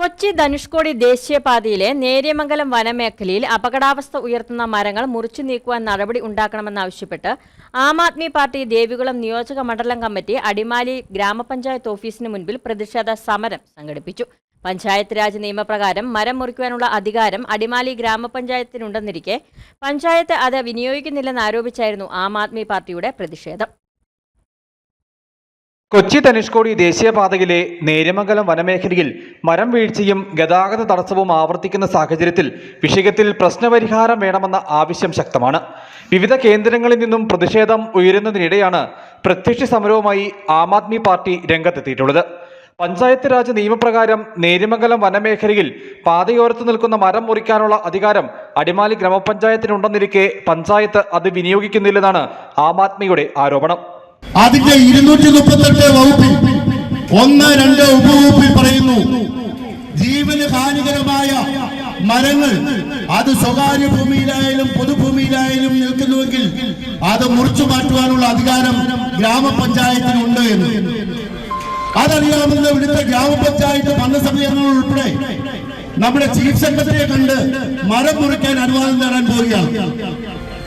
കൊച്ചി ധനുഷ്കോടി ദേശീയപാതയിലെ നേര്യമംഗലം വനമേഖലയിൽ അപകടാവസ്ഥ ഉയർത്തുന്ന മരങ്ങൾ മുറിച്ചു നീക്കുവാൻ നടപടി ഉണ്ടാക്കണമെന്നാവശ്യപ്പെട്ട് ആം ആദ്മി പാർട്ടി ദേവികുളം നിയോജക മണ്ഡലം കമ്മിറ്റി അടിമാലി ഗ്രാമപഞ്ചായത്ത് ഓഫീസിന് മുൻപിൽ പ്രതിഷേധ സമരം സംഘടിപ്പിച്ചു. പഞ്ചായത്ത് രാജ് നിയമപ്രകാരം മരം മുറിക്കുവാനുള്ള അധികാരം അടിമാലി ഗ്രാമപഞ്ചായത്തിനുണ്ടെന്നിരിക്കെ പഞ്ചായത്ത് അത് വിനിയോഗിക്കുന്നില്ലെന്ന് ആരോപിച്ചായിരുന്നു ആം ആദ്മി പാർട്ടിയുടെ പ്രതിഷേധം. കൊച്ചി ധനുഷ്കോടി ദേശീയപാതയിലെ നേര്യമംഗലം വനമേഖലയിൽ മരം വീഴ്ചയും ഗതാഗത തടസ്സവും ആവർത്തിക്കുന്ന സാഹചര്യത്തിൽ വിഷയത്തിൽ പ്രശ്നപരിഹാരം വേണമെന്ന ആവശ്യം ശക്തമാണ്. വിവിധ കേന്ദ്രങ്ങളിൽ നിന്നും പ്രതിഷേധം ഉയരുന്നതിനിടെയാണ് പ്രത്യക്ഷ സമരവുമായി ആം ആദ്മി പാർട്ടി രംഗത്തെത്തിയിട്ടുള്ളത്. പഞ്ചായത്ത് രാജ് നിയമപ്രകാരം നേര്യമംഗലം വനമേഖലയിൽ പാതയോരത്ത് നിൽക്കുന്ന മരം മുറിക്കാനുള്ള അധികാരം അടിമാലി ഗ്രാമപഞ്ചായത്തിനുണ്ടെന്നിരിക്കെ പഞ്ചായത്ത് അത് വിനിയോഗിക്കുന്നില്ലെന്നാണ് ആം ആദ്മിയുടെ ആരോപണം. അതിന്റെ ഇരുന്നൂറ്റി മുപ്പത്തെട്ട് വകുപ്പിൽ ഒന്ന് രണ്ട് ഉപവകുപ്പിൽ പറയുന്നു ജീവന് ഹാനികരമായ മരങ്ങൾ അത് സ്വകാര്യ ഭൂമിയിലായാലും പൊതുഭൂമിയിലായാലും നിൽക്കുന്നുവെങ്കിൽ അത് മുറിച്ചു മാറ്റുവാനുള്ള അധികാരം ഗ്രാമപഞ്ചായത്തിനുണ്ട് എന്ന്. അതറിയാമെന്ന് ഇവിടുത്തെ ഗ്രാമപഞ്ചായത്ത് ഭരണസമിതികൾ ഉൾപ്പെടെ നമ്മുടെ ചീഫ് സെക്രട്ടറിയെ കണ്ട് മരം മുറിക്കാൻ അനുവാദം നേടാൻ പോവുകയാണ്.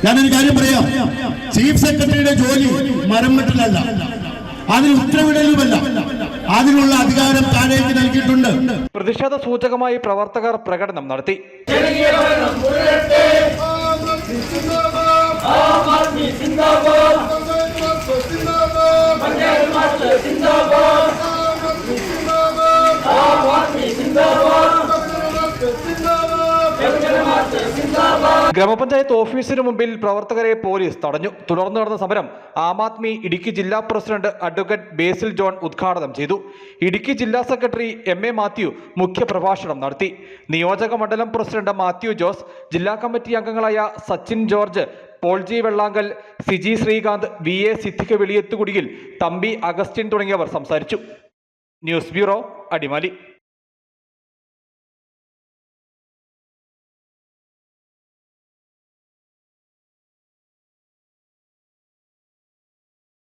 ഞാനൊരു കാര്യം പറയാം. ചീഫ് സെക്രട്ടറിയുടെ ജോലി മരം വെട്ടലല്ല. അതിന് ഉത്തരവിടലുമല്ല. അതിനുള്ള അധികാരം താഴേക്ക് നൽകിയിട്ടുണ്ട്. പ്രതിഷേധ സൂചകമായി പ്രവർത്തകർ പ്രകടനം നടത്തി. ഗ്രാമപഞ്ചായത്ത് ഓഫീസിന് മുമ്പിൽ പ്രവർത്തകരെ പോലീസ് തടഞ്ഞു. തുടർന്ന് നടന്ന സമരം ആം ആദ്മി ഇടുക്കി ജില്ലാ പ്രസിഡന്റ് അഡ്വക്കേറ്റ് ബേസിൽ ജോൺ ഉദ്ഘാടനം ചെയ്തു. ഇടുക്കി ജില്ലാ സെക്രട്ടറി എം എ മാത്യു മുഖ്യപ്രഭാഷണം നടത്തി. നിയോജക മണ്ഡലം പ്രസിഡന്റ് മാത്യു ജോസ് ജില്ലാ കമ്മിറ്റി അംഗങ്ങളായ Sachin George Paul G Vellankal Siji Sreekanth V A Siddique Veliyathukudiyil Thampi Augustine തുടങ്ങിയവർ സംസാരിച്ചു. News bureau Adimali.